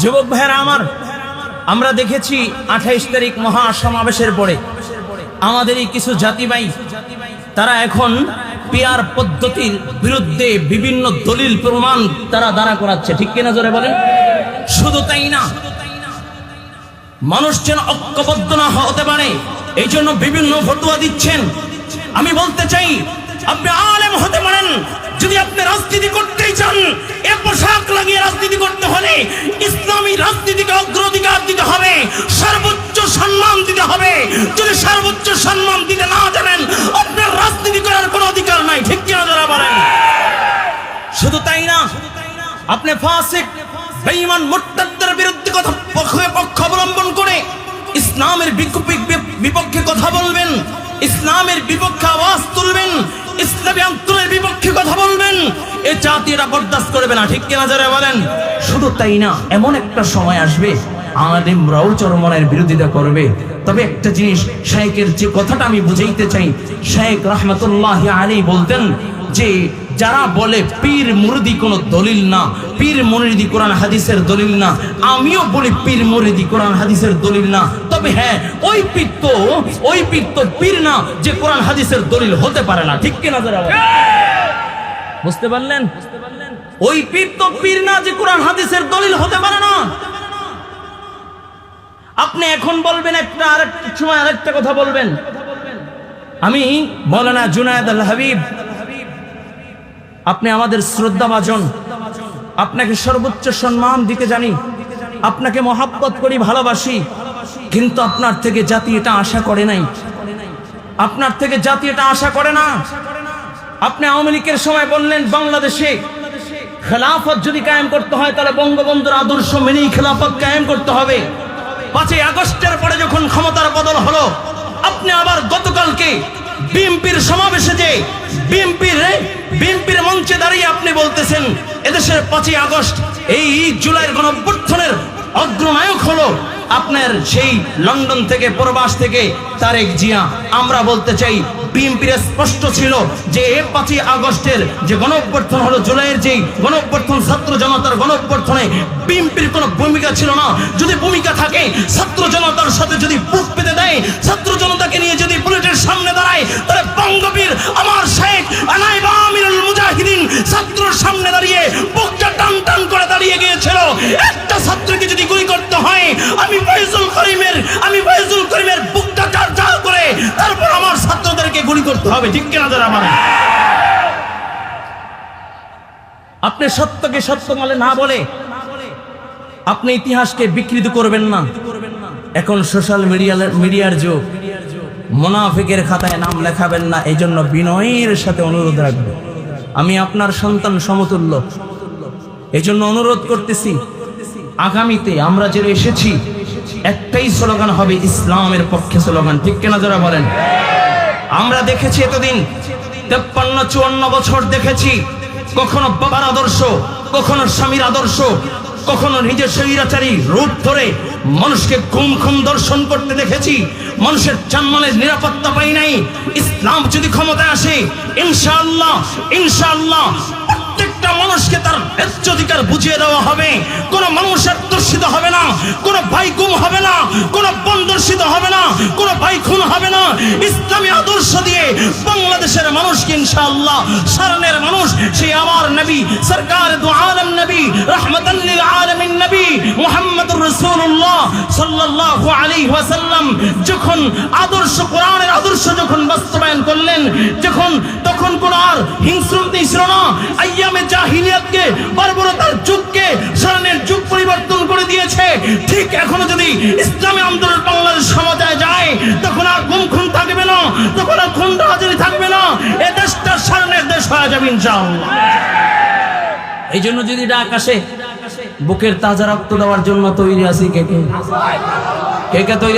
যুবক ভাইয়েরা আমার, আমরা দেখেছি আঠাইশ তারিখ মহা সমাবেশের পরে আমাদেরই কিছু জাতিবাই, তারা এখন পিয়ার পদ্ধতির বিরুদ্ধে বিভিন্ন দলিল প্রমাণ তারা দাঁড়া করাচ্ছে। ঠিক কিনা জোরে বলেন? শুধু তাই না, মানুষ যেন ঐক্যবদ্ধ না হতে পারে এই জন্য বিভিন্ন ফটোয়া দিচ্ছেন। আমি বলতে চাই, আপনি আলেম হতে পারেন, যদি আপনি রাজনীতি করতেই চান পোশাক লাগিয়ে রাজনীতি করতে হলে ইসলামী রাজনীতিকে অগ্রাধিকার দিতে হবে, সর্বোচ্চ সম্মান দিতে হবে। যদি সর্বোচ্চ সম্মান দিতে না জানেন, আপনার রাজনীতি করার অধিকার নাই, ঠিক কিনা যারা বলেন? শুধু তাই না, আপনি বিরুদ্ধে কথা পক্ষে অবলম্বন করে ইসলামের বিপক্ষে কথা বলবেন, ইসলামের বিপক্ষে আওয়াজ তুলবেন, ইসলামী জাতি এটা বরদাস্ত করবে না, ঠিক কিনা যারা বলেন? শুধু তাই না, এমন একটা সময় আসবে আলেমরাও চরমনের বিরোধিতা করবে। তবে একটা জিনিস শাইকের যে কথাটা আমি বুঝাইতে চাই শাইখ রহমতুল্লাহ আলী বলতেন যে, যারা বলে পীর মুরিদি কোনো দলিল না, পীর মুরিদি কোরআন হাদিসের দলিল না, আমিও বলি পীর মুরিদি কোরআন হাদিসের দলিল না। তবে হ্যাঁ ওই পীর তো, ওই পীর পীর না, যে কোরআন হাদিসের দলিল হতে পারে না, ঠিক কিনা যারা? বুঝতে পারলেন? ওই পীর তো পীর না যে কোরআন হাদিসের দলিল হতে পারে না। আপনি এখন বলবেন একটা আরেকটা সময় আরেকটা কথা বলবেন। আমি মৌলানা জুনায়দ আল হাবিব, আপনি আমাদের শ্রদ্ধাভাজন। আপনাকে সর্বোচ্চ সম্মান দিতে জানি। আপনাকে মহাব্বত করি, ভালোবাসি। কিন্তু আপনার থেকে জাতি এটা আশা করে নাই। আপনার থেকে জাতি এটা আশা করে না। আপনি আওয়ামী লীগের সময় বললেন, বাংলাদেশে খেলাফত যদি কায়েম করতে হয়, তাহলে বঙ্গবন্ধুর আদর্শ মেনেই খেলাফত কায়েম করতে হবে। পাঁচই আগস্টের পরে যখন ক্ষমতার বদল হলো, আপনি আবার গতকালকে বিএনপির সমাবেশে যে বিএনপির বিএনপির মঞ্চে দাঁড়িয়ে আপনি বলতেছেন, এদেশের পাঁচই আগস্ট, এই জুলাইয়ের গণঅভ্যুত্থানের অগ্রনায়ক হলো আপনার সেই লন্ডন থেকে, প্রবাস থেকে তারেক জিয়া। আমরা বলতে চাই বিএনপির স্পষ্ট ছিল যে পাঁচই আগস্টের যে গণঅভ্যর্থন হলো জুলাইয়ের যেই গণঅভ্যর্থন, ছাত্র জনতার গণঅভ্যর্থনে বিএনপির কোনো ভূমিকা ছিল না। যদি ভূমিকা থাকে, ছাত্র জনতার সাথে যদি বুক পেতে দেয়, ছাত্র জনতাকে নিয়ে যদি বুলেটের সামনে দাঁড়ায়, তাহলে বঙ্গবীর, আমার শেখ আনাইবা মুজাহিদিন ছাত্রর সামনে দাঁড়িয়ে বুকটা টান টান করে দাঁড়িয়ে গিয়েছিল। গুলি করতে হবে, ঠিক কিনা যারা মানে? আপনি সত্যকে সত্য বলে না বলে আপনি ইতিহাসকে বিকৃত করবেন না। এখন সোশ্যাল মিডিয়ার মিডিয়ার যুগ। মোনাফিকের খাতায় নাম লেখাবেন না এই জন্য বিনয়ের সাথে অনুরোধ রাখব। আমি আপনার সন্তান সমতুল্য। এই জন্য অনুরোধ করতেছি, আগামীতে আমরা যে এসেছি, একটাই স্লোগান হবে ইসলামের পক্ষে স্লোগান, ঠিক কেনা যারা বলেন? আমরা দেখেছি এতদিন, তেপ্পান্ন, চুয়ান্ন বছর দেখেছি। কখনো বাবার আদর্শ, কখনো স্বামীর আদর্শ, কখনো নিজের শরীরাচারী রূপ ধরে মানুষকে ঘুম ঘুম দর্শন করতে দেখেছি। মানুষের জানমালের নিরাপত্তা পাই নাই। ইসলাম যদি ক্ষমতায় আসে ইনশাল্লাহ ইনশাআল্লাহ। প্রত্যেকটা মানুষকে তার ন্যায্য অধিকার বুঝিয়ে দেওয়া হবে। কোন মানুষ দর্শিত হবে না, কোন ভাই গুম হবে না, কোন বোন দর্শিত হবে না, কোন ভাই খুন হবে না। ইসলামী আদর্শ দিয়ে বাংলাদেশের মানুষকে ইনশাআল্লাহ সারনের মানুষ সেই আমার নবী, সরকার দু আলম নবী, রহমতাল লিল আলামিন নবী মুহাম্মদুর রাসূলুল্লাহ সাল্লাল্লাহু আলাইহি ওয়াসাল্লাম যখন আদর্শ কোরআনের আদর্শ যখন বাস্তবায়ন করলেন, যখন তখন জাহিলিয়াতকে, বর্বরতার যুগকে যুগ পরিবর্তন করে দিয়েছে। ঠিক এখনও যদি ইসলামী আন্দোলন বাংলাদেশ যায়, তখন আর গুম খুন থাকবে না, তখন আর খুন রাজারি থাকবে না। এ দেশটা দেশ হয়ে এই জন্য যদি ডাক আসে, বুকের তাজা রক্ত দেওয়ার জন্য তৈরি আছি কে কে? কে কে তৈরি?